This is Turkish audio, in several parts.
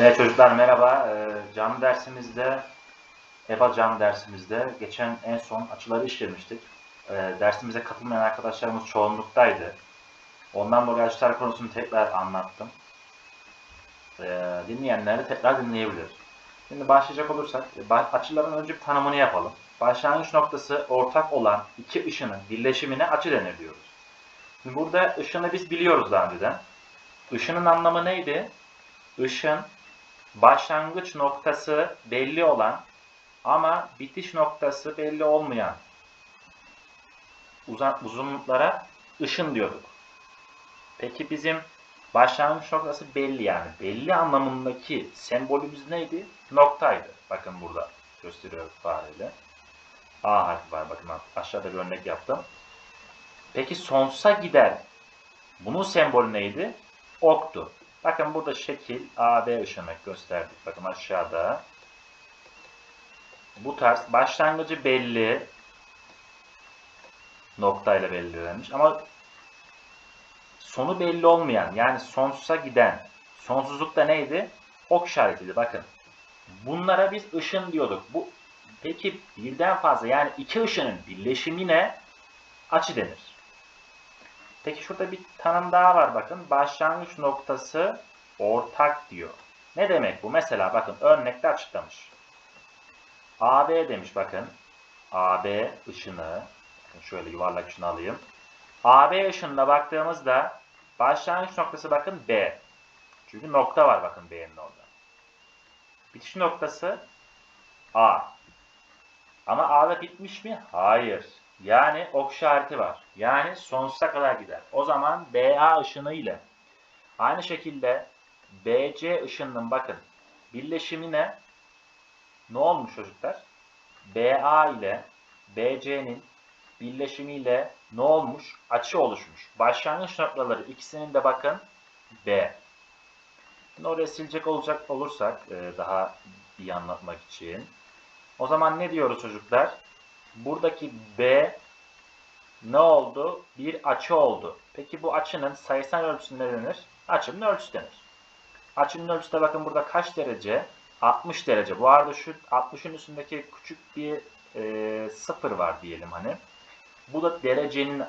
Evet çocuklar merhaba. Ee, Canlı dersimizde, EBA canlı dersimizde geçen en son açıları işlemiştik. Ee, Dersimize katılmayan arkadaşlarımız çoğunluktaydı. Ondan dolayı açılar konusunu tekrar anlattım. Ee, Dinleyenler de tekrar dinleyebilir. Şimdi başlayacak olursak e, açıların önce bir tanımını yapalım. Başlangıç noktası ortak olan iki ışının birleşimine açı denir diyoruz. Şimdi burada ışını biz biliyoruz daha önceden. Işının anlamı neydi? Işın başlangıç noktası belli olan ama bitiş noktası belli olmayan uzun, uzunluklara ışın diyorduk. Peki bizim başlangıç noktası belli yani. Belli anlamındaki sembolümüz neydi? Noktaydı. Bakın burada gösteriyor fareyle. A harfi var bakın aşağıda bir örnek yaptım. Peki sonsuza gider. Bunun sembolü neydi? Oktu. Bakın burada şekil AB ışını gösterdik. Bakın aşağıda. Bu tarz başlangıcı belli noktayla belirlenmiş ama sonu belli olmayan yani sonsuza giden sonsuzlukta neydi? Ok işaretiydi bakın. Bunlara biz ışın diyorduk. Bu peki birden fazla yani iki ışının birleşimine açı denir. Peki şurada bir tanım daha var bakın. Başlangıç noktası ortak diyor. Ne demek bu? Mesela bakın örnekte açıklamış. AB demiş bakın. AB ışını şöyle yuvarlak ışını alayım. AB ışınına baktığımızda başlangıç noktası bakın B. Çünkü nokta var bakın B'nin orada. Bitiş noktası A. Ama A'da bitmiş mi? Hayır. Yani ok işareti var. Yani sonsuza kadar gider. O zaman BA ışını ile aynı şekilde BC ışınının bakın birleşimine ne olmuş çocuklar? BA ile BC'nin birleşimiyle ne olmuş? Açı oluşmuş. Başlangıç noktaları ikisinin de bakın B. Şimdi oraya silecek olacak olursak e, daha iyi anlatmak için. O zaman ne diyoruz çocuklar? Buradaki B ne oldu? Bir açı oldu. Peki bu açının sayısal ölçüsü ne denir? Açının ölçüsü denir. Açının ölçüsü de bakın burada kaç derece? 60 derece. Bu arada şu 60'ın üstündeki küçük bir e, sıfır var diyelim hani. Bu da derecenin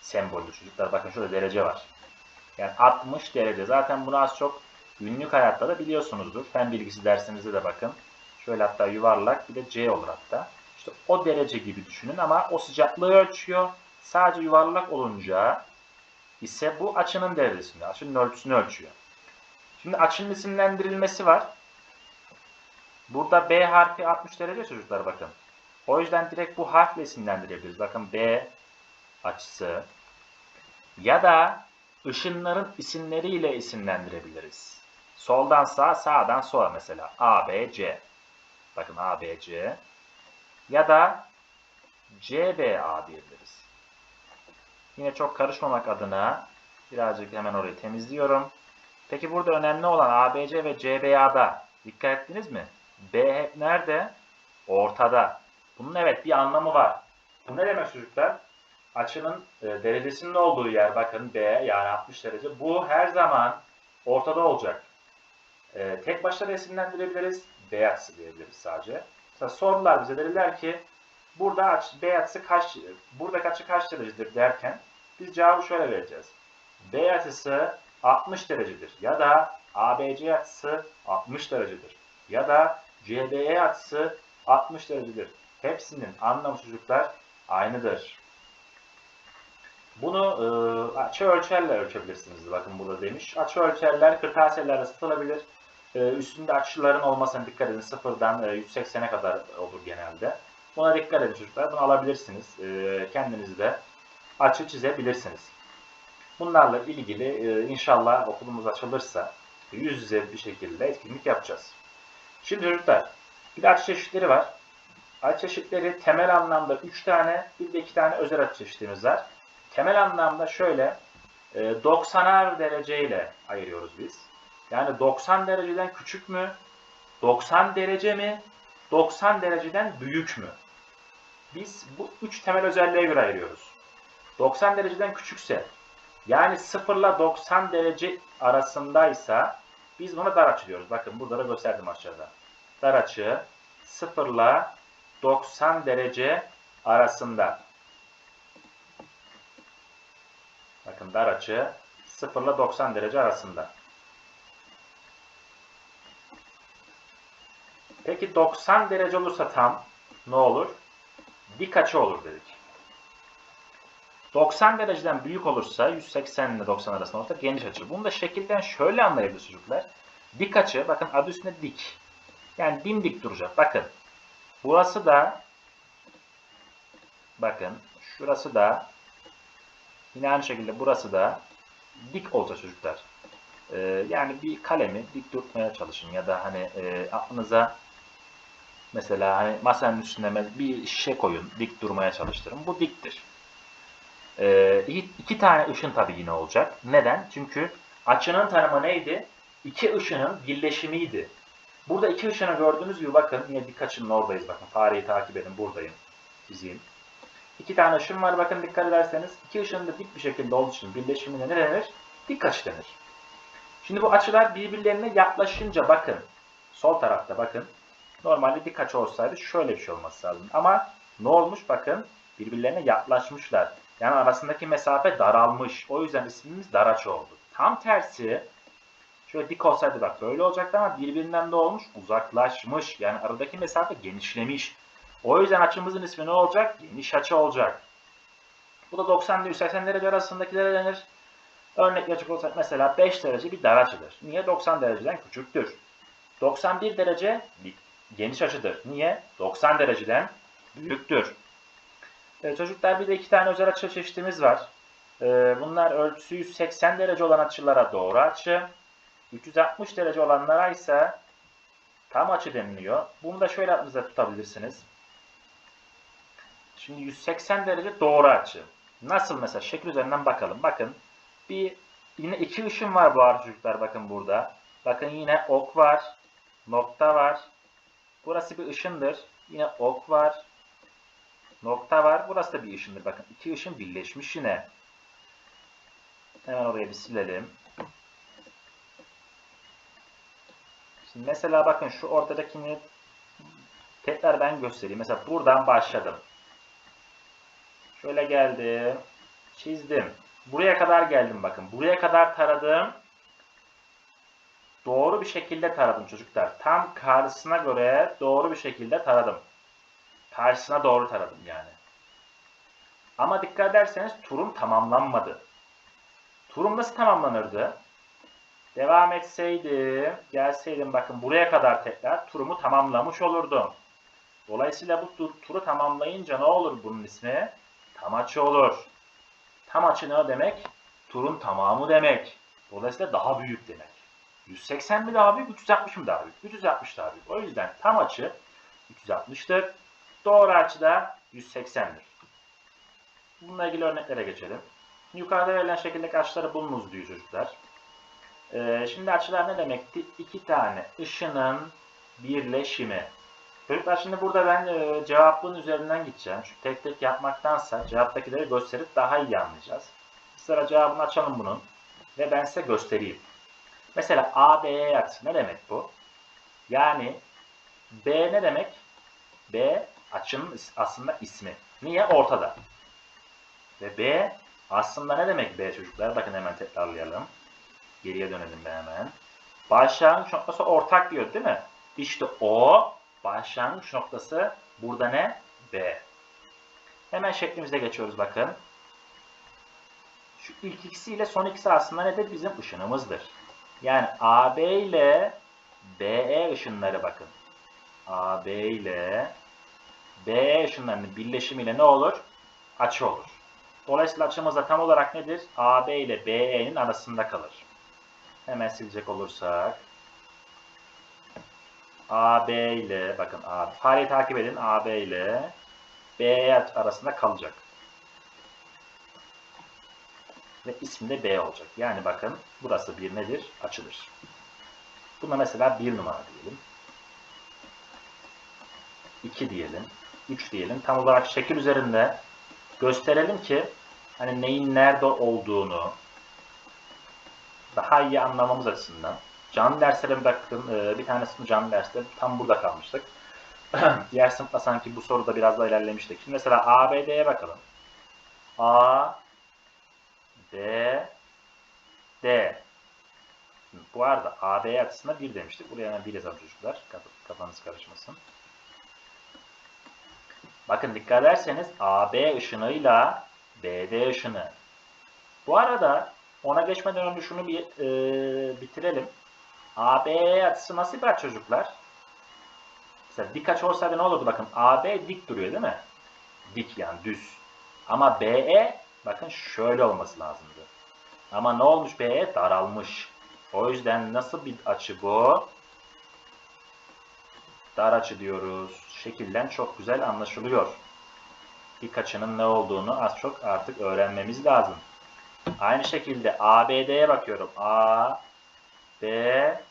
sembolü çocuklar. Bakın şurada derece var. Yani 60 derece. Zaten bunu az çok günlük hayatta da biliyorsunuzdur. Fen bilgisi dersimizde de bakın. Şöyle hatta yuvarlak bir de C olur hatta. İşte o derece gibi düşünün ama o sıcaklığı ölçüyor. Sadece yuvarlak olunca ise bu açının derecesini, açının ölçüsünü ölçüyor. Şimdi açının isimlendirilmesi var. Burada B harfi 60 derece çocuklar bakın. O yüzden direkt bu harfle isimlendirebiliriz. Bakın B açısı ya da ışınların isimleriyle isimlendirebiliriz. Soldan sağa, sağdan sola mesela. A, B, C. Bakın A, B, C. Ya da CBA diyebiliriz. Yine çok karışmamak adına birazcık hemen orayı temizliyorum. Peki burada önemli olan ABC ve CBA'da dikkat ettiniz mi? B hep nerede? Ortada. Bunun evet bir anlamı var. Bu ne demek çocuklar? Açının e, derecesinin olduğu yer bakın B yani 60 derece. Bu her zaman ortada olacak. E, tek başına resimlendirebiliriz. B açısı diyebiliriz sadece. Mesela sordular bize dediler ki burada aç, B açısı kaç, buradaki açı kaç derecedir derken biz cevabı şöyle vereceğiz. B açısı 60 derecedir ya da ABC açısı 60 derecedir ya da CBE açısı 60 derecedir. Hepsinin anlamı çocuklar aynıdır. Bunu e, açı ölçerle ölçebilirsiniz. Bakın burada demiş. Açı ölçerler kırtasiyelerde satılabilir. E, üstünde açıların olmasına dikkat edin. Sıfırdan e, 180'e kadar olur genelde. Buna dikkat edin çocuklar. Bunu alabilirsiniz. E, kendiniz de açı çizebilirsiniz. Bunlarla ilgili e, inşallah okulumuz açılırsa yüz yüze bir şekilde etkinlik yapacağız. Şimdi çocuklar bir de açı çeşitleri var. Açı çeşitleri temel anlamda 3 tane, bir de 2 tane özel açı çeşitimiz var. Temel anlamda şöyle e, 90'ar dereceyle ayırıyoruz biz. Yani 90 dereceden küçük mü? 90 derece mi? 90 dereceden büyük mü? Biz bu üç temel özelliğe göre ayırıyoruz. 90 dereceden küçükse yani 0 ile 90 derece arasındaysa Biz buna dar açı diyoruz. Bakın burada da gösterdim aşağıda. Dar açı 0 ile 90 derece arasında. Bakın dar açı 0 ile 90 derece arasında. Peki 90 derece olursa tam ne olur? Dik açı olur dedik. 90 dereceden büyük olursa 180 ile 90 arasında olursa geniş açı. Bunu da şekilden şöyle anlayabiliriz çocuklar. Dik açı bakın adı üstünde dik. Yani dimdik duracak. Bakın. Burası da bakın şurası da yine aynı şekilde burası da dik olacak çocuklar. Ee, yani bir kalemi dik tutmaya çalışın ya da hani e, aklınıza mesela hani masanın üstüne bir şişe koyun dik durmaya çalıştırın. Bu diktir. Ee, iki, tane ışın tabii yine olacak. Neden? Çünkü açının tanımı neydi? İki ışının birleşimiydi. Burada iki ışını gördüğünüz gibi bakın yine dik açının oradayız bakın. Fareyi takip edin buradayım. Çizeyim. İki tane ışın var bakın dikkat ederseniz. iki ışının da dik bir şekilde olduğu için birleşimine ne denir? Dik açı denir. Şimdi bu açılar birbirlerine yaklaşınca bakın. Sol tarafta bakın. Normalde dik açı olsaydı şöyle bir şey olması lazım. Ama ne olmuş bakın. Birbirlerine yaklaşmışlar. Yani arasındaki mesafe daralmış. O yüzden ismimiz dar açı oldu. Tam tersi şöyle dik olsaydı bak böyle olacaktı ama birbirinden de olmuş uzaklaşmış. Yani aradaki mesafe genişlemiş. O yüzden açımızın ismi ne olacak? Geniş açı olacak. Bu da 90 ile 180 derece arasındakilere denir. Örnek verecek olsak mesela 5 derece bir dar açıdır. Niye? 90 dereceden küçüktür. 91 derece bir geniş açıdır. Niye? 90 dereceden büyüktür. Ee, çocuklar bir de iki tane özel açı çeşitimiz var. Ee, bunlar ölçüsü 180 derece olan açılara doğru açı. 360 derece olanlara ise tam açı deniliyor. Bunu da şöyle aklınızda tutabilirsiniz. Şimdi 180 derece doğru açı. Nasıl mesela? Şekil üzerinden bakalım. Bakın bir yine iki ışın var bu arada bakın burada. Bakın yine ok var. Nokta var. Burası bir ışındır. Yine ok var. Nokta var. Burası da bir ışındır. Bakın iki ışın birleşmiş yine. Hemen oraya bir silelim. Şimdi mesela bakın şu ortadakini tekrar ben göstereyim. Mesela buradan başladım. Şöyle geldim. Çizdim. Buraya kadar geldim bakın. Buraya kadar taradım. Doğru bir şekilde taradım çocuklar. Tam karşısına göre doğru bir şekilde taradım. Karşısına doğru taradım yani. Ama dikkat ederseniz turum tamamlanmadı. Turum nasıl tamamlanırdı? Devam etseydim, gelseydim bakın buraya kadar tekrar turumu tamamlamış olurdum. Dolayısıyla bu tur, turu tamamlayınca ne olur bunun ismi? Tam açı olur. Tam açı ne demek? Turun tamamı demek. Dolayısıyla daha büyük demek. 180 mi daha büyük, 360 mı daha büyük? 360 daha büyük. O yüzden tam açı 360'tır. Doğru açı da 180'dir. Bununla ilgili örneklere geçelim. Yukarıda verilen şekildeki açıları bulunuz diyor çocuklar. Ee, şimdi açılar ne demekti? İki tane ışının birleşimi. Çocuklar şimdi burada ben e, cevaplığın üzerinden gideceğim. Şu tek tek yapmaktansa cevaptakileri gösterip daha iyi anlayacağız. Sıra cevabını açalım bunun. Ve ben size göstereyim. Mesela A, B'ye açı. Ne demek bu? Yani B ne demek? B açının aslında ismi. Niye? Ortada. Ve B aslında ne demek B çocuklar? Bakın hemen tekrarlayalım. Geriye dönelim be hemen. Başlangıç noktası ortak diyor değil mi? İşte o başlangıç noktası burada ne? B. Hemen şeklimize geçiyoruz bakın. Şu ilk ikisi ile son ikisi aslında nedir? Bizim ışınımızdır. Yani AB ile BE ışınları bakın. AB ile BE ışınlarının birleşimiyle ne olur? Açı olur. Dolayısıyla açımız da tam olarak nedir? AB ile BE'nin arasında kalır. Hemen silecek olursak AB ile bakın A, fareyi takip edin AB ile BE arasında kalacak. Ve ismi de B olacak. Yani bakın burası bir nedir? Açılır. Buna mesela bir numara diyelim. 2 diyelim. 3 diyelim. Tam olarak şekil üzerinde gösterelim ki hani neyin nerede olduğunu daha iyi anlamamız açısından. Canlı derslere bir bakın. Ee, bir tanesini canlı derste tam burada kalmıştık. Diğer sınıfta sanki bu soruda biraz daha ilerlemiştik. Şimdi mesela ABD'ye bakalım. A, D. Şimdi bu arada AB açısına 1 demiştik. Buraya hemen 1 yazalım çocuklar. Kaf- Kafanız karışmasın. Bakın dikkat ederseniz AB ışınıyla BD ışını. Bu arada ona geçmeden önce şunu bir e, bitirelim. AB açısı nasıl bir çocuklar? Mesela dik açı olsaydı ne olurdu? Bakın AB dik duruyor değil mi? Dik yani düz. Ama BE bakın şöyle olması lazımdı. Ama ne olmuş BE? Daralmış. O yüzden nasıl bir açı bu? Dar açı diyoruz. Şekilden çok güzel anlaşılıyor. Dik açının ne olduğunu az çok artık öğrenmemiz lazım. Aynı şekilde ABD'ye bakıyorum. A, B,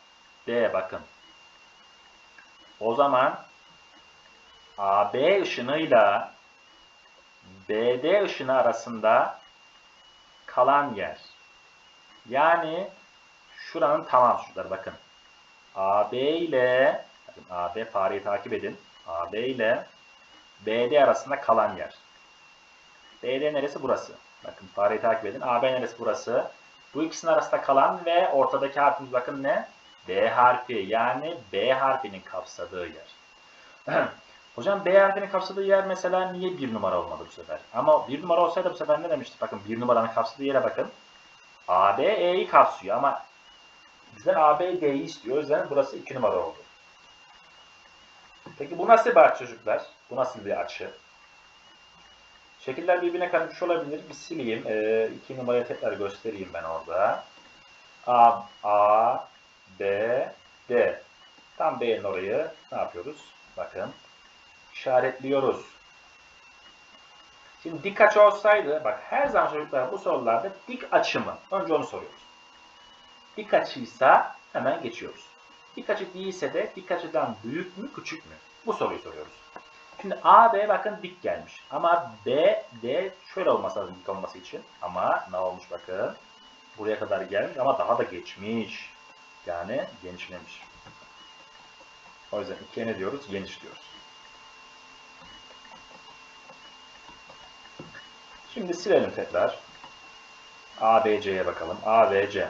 D bakın. O zaman AB ışınıyla BD ışını arasında kalan yer. Yani şuranın tamam şurada bakın. AB ile AB fareyi takip edin. AB ile BD arasında kalan yer. BD neresi? Burası. Bakın fareyi takip edin. AB neresi? Burası. Bu ikisinin arasında kalan ve ortadaki harfimiz bakın ne? D harfi. Yani B harfinin kapsadığı yer. Hocam B harfinin kapsadığı yer mesela niye bir numara olmadı bu sefer? Ama bir numara olsaydı bu sefer ne demiştik? Bakın bir numaranın kapsadığı yere bakın. AB E'yi kapsıyor ama bizden AB D'yi istiyor. O yüzden burası 2 numara oldu. Peki bu nasıl bir açı çocuklar? Bu nasıl bir açı? Şekiller birbirine karışmış olabilir. Bir sileyim. 2 numarayı tekrar göstereyim ben orada. A, A, B, D. Tam B'nin orayı ne yapıyoruz? Bakın. İşaretliyoruz. Şimdi dik açı olsaydı, bak her zaman çocuklar bu sorularda dik açı mı? Önce onu soruyoruz. Dik açıysa hemen geçiyoruz. Dik açı değilse de dik açıdan büyük mü küçük mü? Bu soruyu soruyoruz. Şimdi A, B bakın dik gelmiş. Ama B, D şöyle olması lazım dik olması için. Ama ne olmuş bakın. Buraya kadar gelmiş ama daha da geçmiş. Yani genişlemiş. O yüzden ikiye ne diyoruz? Geniş diyoruz. Şimdi silelim tekrar. A, B, C'ye bakalım. A, B, C.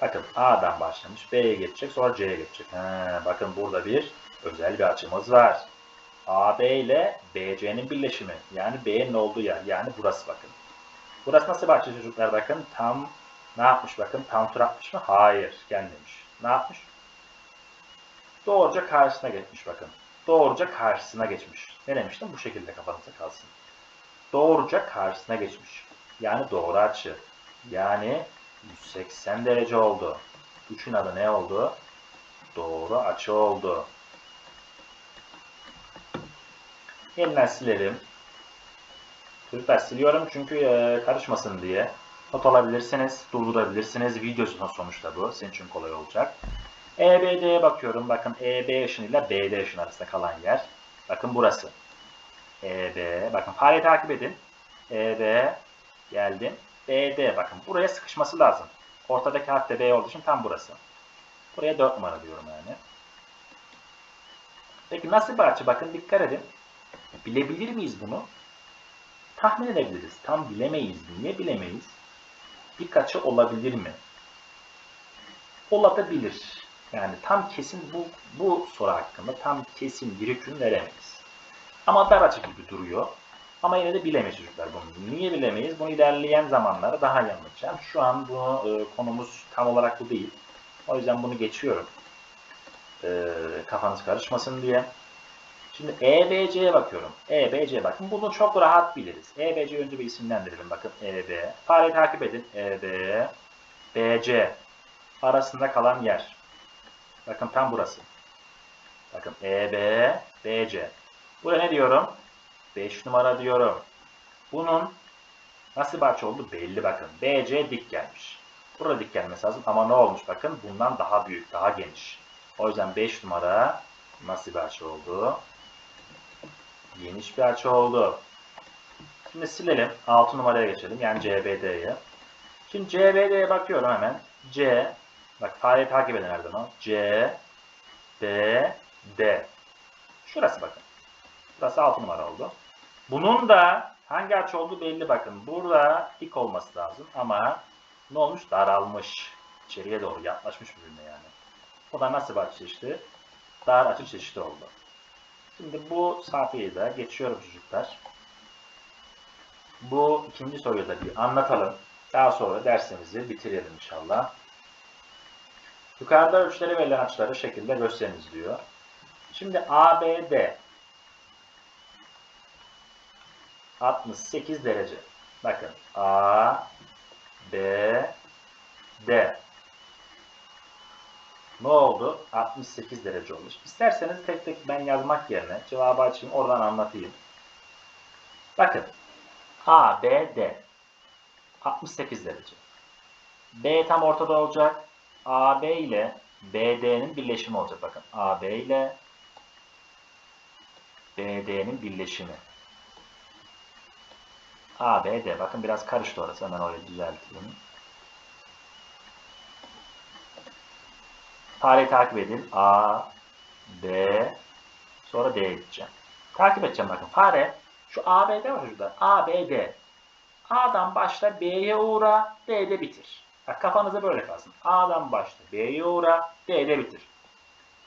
Bakın A'dan başlamış. B'ye geçecek. Sonra C'ye geçecek. He, bakın burada bir özel bir açımız var. AB ile BC'nin birleşimi. Yani B'nin olduğu yer. Yani burası bakın. Burası nasıl açı çocuklar bakın. Tam ne yapmış bakın? Tam tur atmış mı? Hayır. Gelmemiş. Ne yapmış? Doğruca karşısına geçmiş bakın. Doğruca karşısına geçmiş. Ne demiştim? Bu şekilde kafanızda kalsın. Doğruca karşısına geçmiş. Yani doğru açı. Yani 180 derece oldu. Üçün adı ne oldu? Doğru açı oldu. Yeniden silelim. Çocuklar siliyorum çünkü e, karışmasın diye. Not alabilirsiniz, durdurabilirsiniz. Video sonuçta bu. Senin için kolay olacak. EBD'ye bakıyorum. Bakın EB ışınıyla BD ışını arasında kalan yer. Bakın burası. EB. Bakın fareyi takip edin. EB geldim. BD bakın buraya sıkışması lazım. Ortadaki harf B olduğu için tam burası. Buraya 4 numara diyorum yani. Peki nasıl bir açı? Bakın dikkat edin. Bilebilir miyiz bunu? Tahmin edebiliriz. Tam bilemeyiz. Niye bilemeyiz? Dik açı olabilir mi? Olabilir. Yani tam kesin bu, bu soru hakkında tam kesin bir hüküm veremeyiz. Ama dar açı gibi duruyor. Ama yine de bilemeyiz çocuklar bunu. Niye bilemeyiz? Bunu ilerleyen zamanlarda daha iyi anlatacağım. Şu an bu e, konumuz tam olarak bu değil. O yüzden bunu geçiyorum. E, kafanız karışmasın diye. Şimdi EBC'ye bakıyorum. EBC bakın bunu çok rahat biliriz. EBC önce bir isimlendirelim bakın EB. Fareyi takip edin. EB, BC arasında kalan yer. Bakın tam burası. Bakın EB, BC. Buraya ne diyorum? 5 numara diyorum. Bunun nasıl açı oldu belli bakın. BC dik gelmiş. Burada dik gelmesi lazım ama ne olmuş bakın bundan daha büyük, daha geniş. O yüzden 5 numara nasıl bir açı oldu? Geniş bir açı oldu. Şimdi silelim. 6 numaraya geçelim. Yani CBD'ye. Şimdi CBD'ye bakıyorum hemen. C, Bak fareyi takip edin her zaman. C, B, D. Şurası bakın. Burası 6 numara oldu. Bunun da hangi açı olduğu belli bakın. Burada dik olması lazım ama ne olmuş? Daralmış. İçeriye doğru yaklaşmış birbirine yani. O da nasıl bir açı çeşidi? Dar açı çeşidi oldu. Şimdi bu sayfayı da geçiyorum çocuklar. Bu ikinci soruyu da bir anlatalım. Daha sonra dersimizi bitirelim inşallah. Yukarıda ölçüleri verilen açıları şekilde gösteriniz diyor. Şimdi ABD 68 derece. Bakın A B D ne oldu? 68 derece olmuş. İsterseniz tek tek ben yazmak yerine cevabı açayım oradan anlatayım. Bakın A, B, D 68 derece. B tam ortada olacak. AB ile BD'nin birleşimi olacak. Bakın AB ile BD'nin birleşimi. ABD. Bakın biraz karıştı orası. Hemen orayı düzelteyim. Fareyi takip edin. A, B, sonra D'ye gideceğim. Takip edeceğim bakın. Fare şu ABD var çocuklar. ABD. A'dan başla B'ye uğra, D'de bitir. Bak kafanıza böyle kalsın. A'dan başla B'ye uğra, D'de bitir.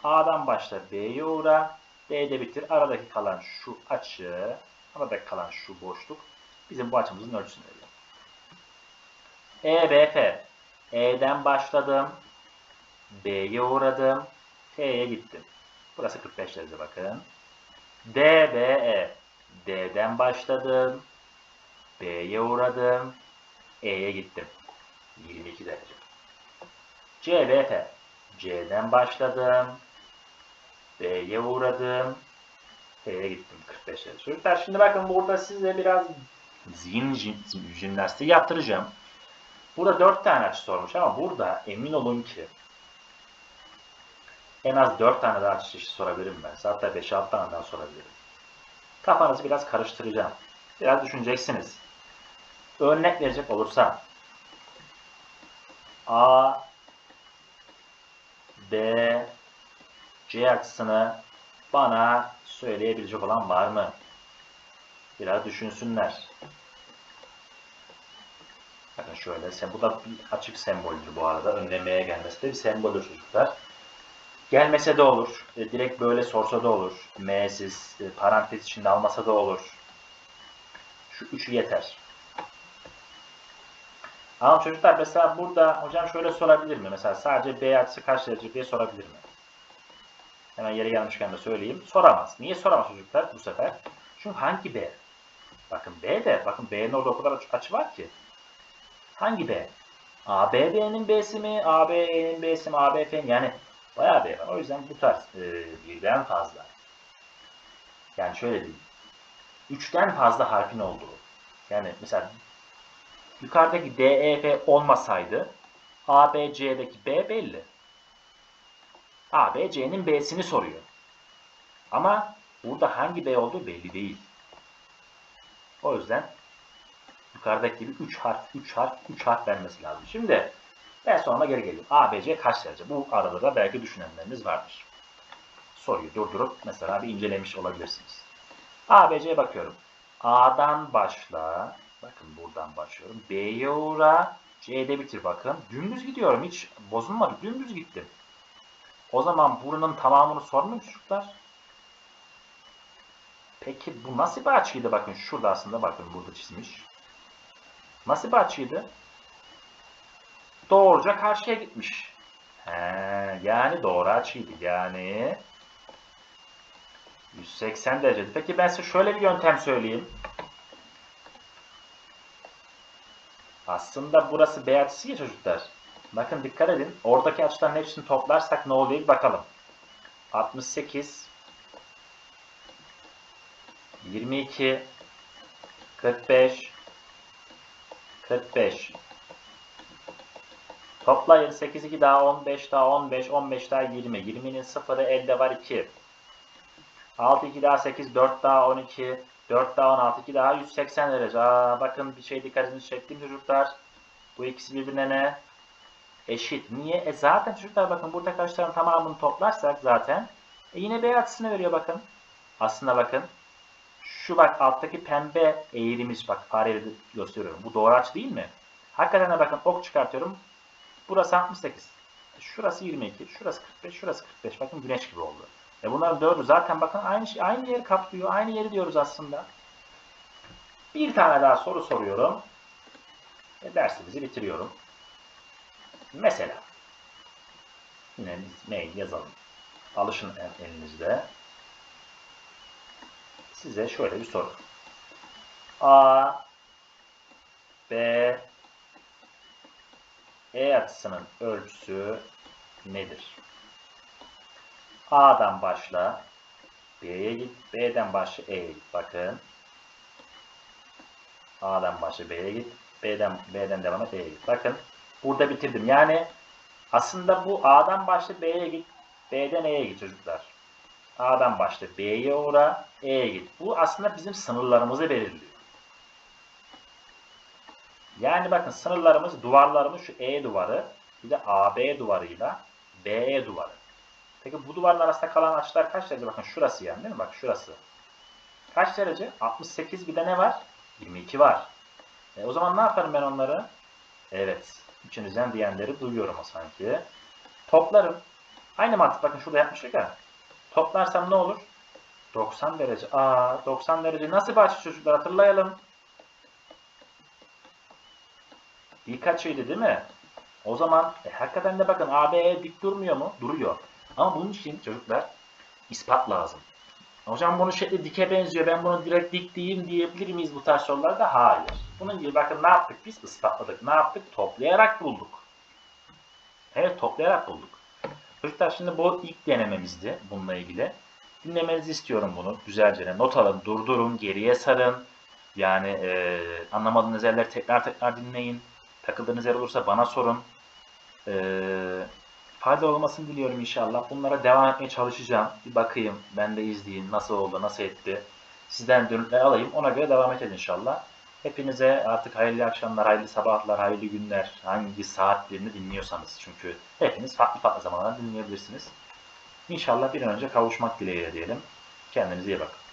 A'dan başla B'ye uğra, D'de bitir. Aradaki kalan şu açı, aradaki kalan şu boşluk bizim bu açımızın ölçüsünü veriyor. E, B, F. E'den başladım. B'ye uğradım. T'ye gittim. Burası 45 derece bakın. D, B, E. D'den başladım. B'ye uğradım. E'ye gittim. 22 derece. C, B, F. C'den başladım. B'ye uğradım. T'ye gittim. 45 derece. Çocuklar şimdi bakın burada size biraz zihin jim- jimnastiği yaptıracağım. Burada 4 tane açı sormuş ama burada emin olun ki en az 4 tane daha açı sorabilirim ben. Hatta 5-6 tane daha sorabilirim. Kafanızı biraz karıştıracağım. Biraz düşüneceksiniz. Örnek verecek olursam A B C açısını bana söyleyebilecek olan var mı? Biraz düşünsünler. Bakın şöyle, bu da bir açık semboldür bu arada. Önlemeye gelmesi de bir semboldür çocuklar. Gelmese de olur. E, direkt böyle sorsa da olur. M'siz, e, parantez içinde almasa da olur. Şu üçü yeter. Ama çocuklar mesela burada hocam şöyle sorabilir mi? Mesela sadece B açısı kaç derece diye sorabilir mi? Hemen yere gelmişken de söyleyeyim. Soramaz. Niye soramaz çocuklar bu sefer? Çünkü hangi B? Bakın B de, bakın B'nin orada o kadar aç- açı var ki. Hangi B? ABB'nin B'si mi? ABE'nin B'si mi? ABF'nin yani bayağı B var. O yüzden bu tarz e, birden fazla. Yani şöyle diyeyim. Üçten fazla harfin olduğu. Yani mesela yukarıdaki D, E, F olmasaydı A, B, belli. A, B, C'nin B'sini soruyor. Ama burada hangi B olduğu belli değil. O yüzden yukarıdaki gibi 3 harf, 3 harf, 3 harf vermesi lazım. Şimdi ben sonra geri geliyorum. A, B, C kaç derece? Bu arada da belki düşünenleriniz vardır. Soruyu durdurup mesela bir incelemiş olabilirsiniz. A, B, C'ye bakıyorum. A'dan başla. Bakın buradan başlıyorum. B'ye uğra. C'de bitir bakın. Dümdüz gidiyorum. Hiç bozulmadı. Dümdüz gittim. O zaman buranın tamamını sormuyor çocuklar. Peki bu nasıl bir açıydı? Bakın şurada aslında bakın burada çizmiş. Nasıl bir açıydı? Doğruca karşıya gitmiş. He, yani doğru açıydı. Yani 180 derece. Peki ben size şöyle bir yöntem söyleyeyim. Aslında burası B açısı ya çocuklar. Bakın dikkat edin. Oradaki açıların hepsini toplarsak ne oluyor bakalım. 68 22 45 45 Toplayın 8 2 daha 15 daha 15 15 daha 20 20'nin sıfırı elde var 2 6 2 daha 8 4 daha 12 4 daha 16 2 daha 180 derece. Aa, bakın bir şey dikkatinizi çektim çocuklar. Bu ikisi birbirine ne? eşit. Niye? E zaten çocuklar bakın burada kaçların tamamını toplarsak zaten e yine B açısını veriyor bakın. Aslında bakın şu bak alttaki pembe eğrimiz bak fareyle gösteriyorum. Bu doğru açı değil mi? Hakikaten bakın ok çıkartıyorum. Burası 68. Şurası 22, şurası 45, şurası 45. Bakın güneş gibi oldu. E bunların dördü zaten bakın aynı şey, aynı yeri kaplıyor. Aynı yeri diyoruz aslında. Bir tane daha soru soruyorum. Ve dersimizi bitiriyorum. Mesela yine biz mail yazalım. Alışın el- elinizde. Size şöyle bir soru. A B E açısının ölçüsü nedir? A'dan başla. B'ye git. B'den başla E'ye git. Bakın. A'dan başla B'ye git. B'den B'den devam et E'ye git. Bakın. Burada bitirdim. Yani aslında bu A'dan başla B'ye git. B'den E'ye git çocuklar. A'dan başla B'ye uğra. E'ye git. Bu aslında bizim sınırlarımızı belirliyor. Yani bakın sınırlarımız, duvarlarımız şu E duvarı, bir de AB duvarıyla BE duvarı. Peki bu duvarın arasında kalan açılar kaç derece? Bakın şurası yani değil mi? Bak şurası. Kaç derece? 68 bir de ne var? 22 var. E, o zaman ne yaparım ben onları? Evet. İçinizden diyenleri duyuyorum o sanki. Toplarım. Aynı mantık bakın şurada yapmıştık ya. Toplarsam ne olur? 90 derece. Aa 90 derece nasıl bir açı çocuklar hatırlayalım. İlk açıydı değil mi? O zaman e, hakikaten de bakın AB'ye dik durmuyor mu? Duruyor. Ama bunun için çocuklar ispat lazım. Hocam bunun şekli dike benziyor. Ben bunu direkt dik diyeyim diyebilir miyiz bu tarz sorularda? Hayır. Bunun gibi bakın ne yaptık biz? Ispatladık. Ne yaptık? Toplayarak bulduk. Evet toplayarak bulduk. Çocuklar şimdi bu ilk denememizdi bununla ilgili. Dinlemenizi istiyorum bunu. Güzelce not alın, durdurun, geriye sarın. Yani e, anlamadığınız yerleri tekrar tekrar dinleyin. Takıldığınız yer olursa bana sorun. E, fayda olmasını diliyorum inşallah. Bunlara devam etmeye çalışacağım. Bir bakayım, ben de izleyeyim nasıl oldu, nasıl etti. Sizden dönütler alayım. Ona göre devam edeceğiz inşallah. Hepinize artık hayırlı akşamlar, hayırlı sabahlar, hayırlı günler. Hangi saatlerini dinliyorsanız. Çünkü hepiniz farklı farklı zamanlarda dinleyebilirsiniz. İnşallah bir an önce kavuşmak dileğiyle diyelim. Kendinize iyi bakın.